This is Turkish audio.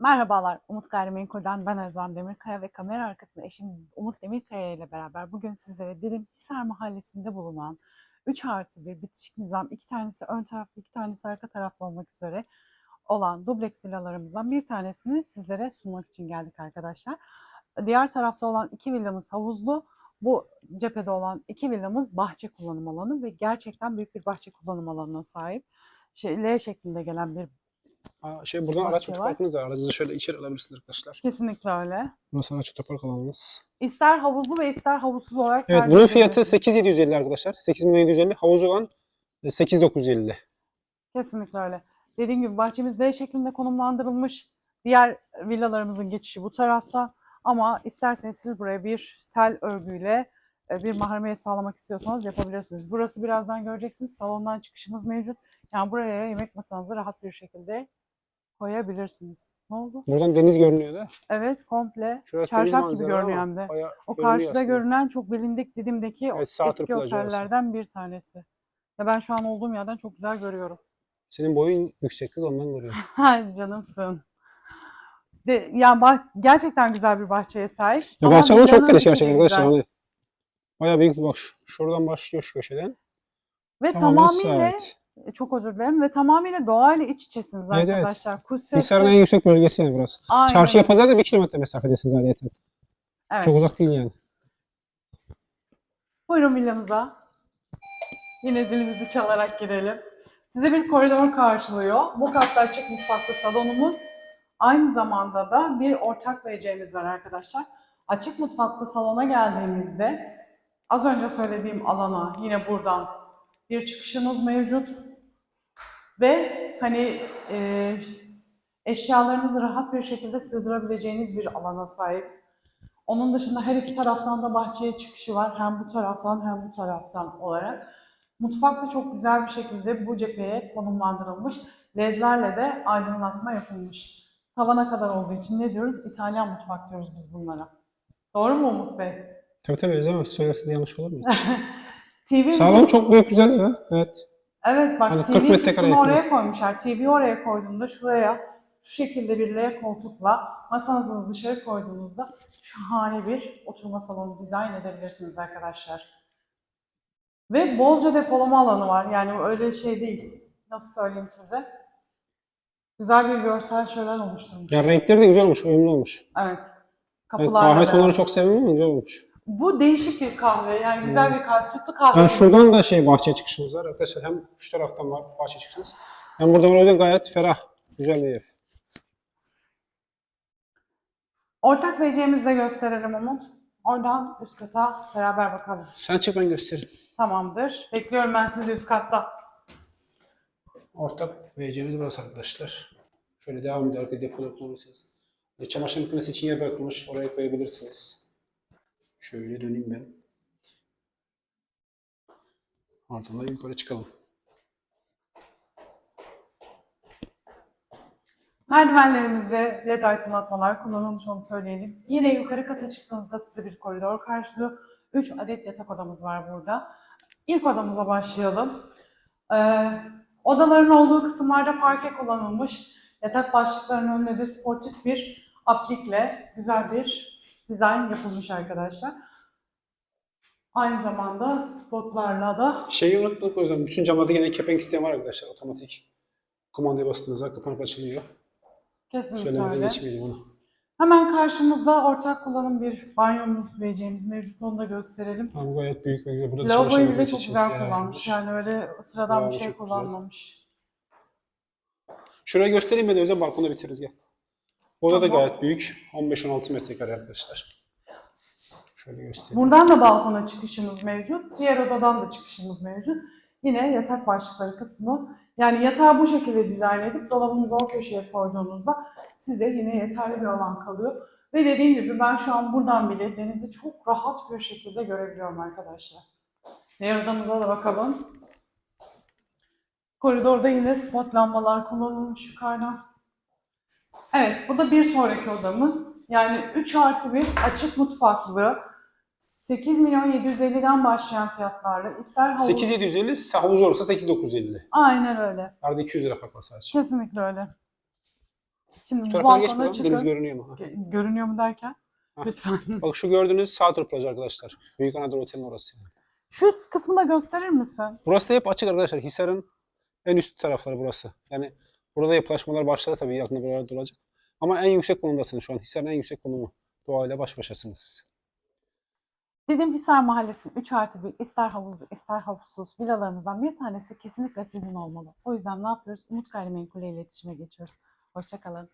Merhabalar, Umut Gayrimenkul'den ben Özlem Demirkaya ve kamera arkasında eşim Umut Demirkaya ile beraber bugün sizlere Dirim Hisar Mahallesi'nde bulunan 3 artı bir bitişik nizam, iki tanesi ön tarafta, iki tanesi arka tarafta olmak üzere olan dubleks villalarımızdan bir tanesini sizlere sunmak için geldik arkadaşlar. Diğer tarafta olan iki villamız havuzlu, bu cephede olan iki villamız bahçe kullanım alanı ve gerçekten büyük bir bahçe kullanım alanına sahip. L şeklinde gelen bir şey buradan araç var. otoparkınız var. Aracınızı şöyle içeri alabilirsiniz arkadaşlar. kesinlikle öyle. Burası araç otopark alanınız. İster havuzlu ve ister havuzsuz olarak Evet bunun fiyatı edebilirsiniz. 8750 arkadaşlar. 8750. Havuz olan e, 8950. Kesinlikle öyle. Dediğim gibi bahçemiz D şeklinde konumlandırılmış. Diğer villalarımızın geçişi bu tarafta. Ama isterseniz siz buraya bir tel örgüyle e, bir mahremiyet sağlamak istiyorsanız yapabilirsiniz. Burası birazdan göreceksiniz. Salondan çıkışımız mevcut. Yani buraya yemek masanızı rahat bir şekilde koyabilirsiniz. Ne oldu? Buradan deniz görünüyor da. Evet komple Şurası çarşaf gibi manzara görünüyor hem de. bayağı O görünüyor karşıda aslında. görünen çok bilindik Didim'deki o Evet, eski plajı orası. otellerden bir tanesi. Ve ben şu an olduğum yerden çok güzel görüyorum. Senin boyun yüksek kız ondan görüyorum. Ay canımsın. De, yani bah- gerçekten güzel bir bahçeye sahip. Ya Ama bahçe ama çok geniş gerçekten arkadaşlar. güzel. Hani Bayağı büyük bir bak. şu- Şuradan başlıyor şu köşeden. Ve Tamamen tamamıyla, sahip. Çok özür dilerim, ve tamamıyla doğayla iç içesiniz Evet, evet. arkadaşlar. Kuş sesi. Hisar'ın en yüksek bölgesi yani burası. Aynen Çarşıya pazar da 1 kilometre mesafedesiniz zaten. Evet. Çok uzak değil yani. Buyurun villamıza. Yine zilimizi çalarak girelim. Size bir koridor karşılıyor. Bu katta açık mutfaklı salonumuz. Aynı zamanda da bir ortak WC'miz var arkadaşlar. Açık mutfaklı salona geldiğimizde az önce söylediğim alana yine buradan bir çıkışımız mevcut. Ve hani e, eşyalarınızı rahat bir şekilde sığdırabileceğiniz bir alana sahip. Onun dışında her iki taraftan da bahçeye çıkışı var. Hem bu taraftan hem bu taraftan olarak. Mutfak da çok güzel bir şekilde bu cepheye konumlandırılmış. LED'lerle de aydınlatma yapılmış. Tavana kadar olduğu için ne diyoruz? İtalyan mutfak diyoruz biz bunlara. Doğru mu Umut Bey? Tabii tabii Özlem söylerse de yanlış olur mu? TV Salon çok büyük güzel ya. Evet. Evet bak Hani 40 TV kısmını oraya koymuşlar. TV oraya koyduğunda şuraya şu şekilde bir L koltukla masanızı dışarı koyduğunuzda şahane bir oturma salonu dizayn edebilirsiniz arkadaşlar. Ve bolca depolama alanı var. Yani öyle şey değil. Nasıl söyleyeyim size? Güzel bir görsel şölen oluşturmuş. Ya renkleri de güzel olmuş, uyumlu olmuş. Evet. Ben Kapılarla kahve tonlarını çok sevmem ama güzel olmuş. Bu değişik bir kahve. Yani güzel bir kahve. Sütlü kahve. Yani şuradan da şey bahçe çıkışımız var arkadaşlar. Hem şu taraftan var bahçe çıkışımız. Hem buradan oraya gayet ferah. Güzel bir ev. Ortak vereceğimizi de gösterelim Umut. Oradan üst kata beraber bakalım. Sen çık ben göstereyim. Tamamdır. Bekliyorum ben sizi üst katta. Ortak vereceğimiz burası arkadaşlar. Şöyle devam ediyor. Arkada depolar kullanırsınız. Ve Çamaşır makinesi için yer bırakılmış. Oraya koyabilirsiniz. Şöyle döneyim ben. Ardından yukarı çıkalım. Merdivenlerimizde led aydınlatmalar kullanılmış onu söyleyelim. Yine yukarı kata çıktığınızda sizi bir koridor karşılıyor. 3 adet yatak odamız var burada. İlk odamıza başlayalım. Ee, odaların olduğu kısımlarda parke kullanılmış. Yatak başlıklarının önünde de sportif bir aplikle güzel bir dizayn yapılmış arkadaşlar. Aynı zamanda spotlarla da Şeyi unuttuk o yüzden. Bütün camlarda yine kepenk sistemi var arkadaşlar. Otomatik. Kumandaya bastığınızda kapanıp açılıyor. kesinlikle Söylemeden öyle. geçmeyelim onu. Hemen karşımızda ortak kullanım bir banyomuz vereceğimiz mevcut. Onu da gösterelim. Tamam gayet büyük ve güzel. Burada da Lavaboyu bile çok güzel kullanmış. Yani öyle sıradan bir Lavabo şey çok güzel. kullanmamış. Şurayı göstereyim ben de özel balkonda bitiririz gel. Oda da Tamam. gayet büyük. 15-16 metrekare arkadaşlar. Şöyle göstereyim. Buradan da balkona çıkışımız mevcut. Diğer odadan da çıkışımız mevcut. Yine yatak başlıkları kısmı. Yani yatağı bu şekilde dizayn edip dolabınızı o köşeye koyduğunuzda size yine yeterli bir alan kalıyor. Ve dediğim gibi ben şu an buradan bile denizi çok rahat bir şekilde görebiliyorum arkadaşlar. Diğer odamıza da bakalım. Koridorda yine spot lambalar kullanılmış yukarıdan. Evet, bu da bir sonraki odamız. Yani 3 artı bir açık mutfaklı. 8 milyon 750'den başlayan fiyatlarla. ister havuz... 8750, havuz olursa 8950. Aynen öyle. Arada 200 lira fark var sadece. Kesinlikle öyle. Şimdi bu balkona. Deniz çıkın. görünüyor mu? Ha. Görünüyor mu derken? Lütfen. Bak şu gördüğünüz Southern plajı arkadaşlar. Büyük Anadolu Oteli'nin orası. Şu kısmı da gösterir misin? Burası da hep açık arkadaşlar. Hisar'ın en üst tarafları burası. Yani burada yapılaşmalar başladı tabii yakında buralarda olacak. Ama en yüksek konumdasınız şu an. Hisar'ın en yüksek konumu. Doğayla baş başasınız. Didim Hisar Mahallesi'nin 3 artı 1 ister havuzlu ister havuzsuz villalarımızdan bir tanesi kesinlikle sizin olmalı. O yüzden ne yapıyoruz? Umut Gayrimenkul'e iletişime geçiyoruz. Hoşçakalın.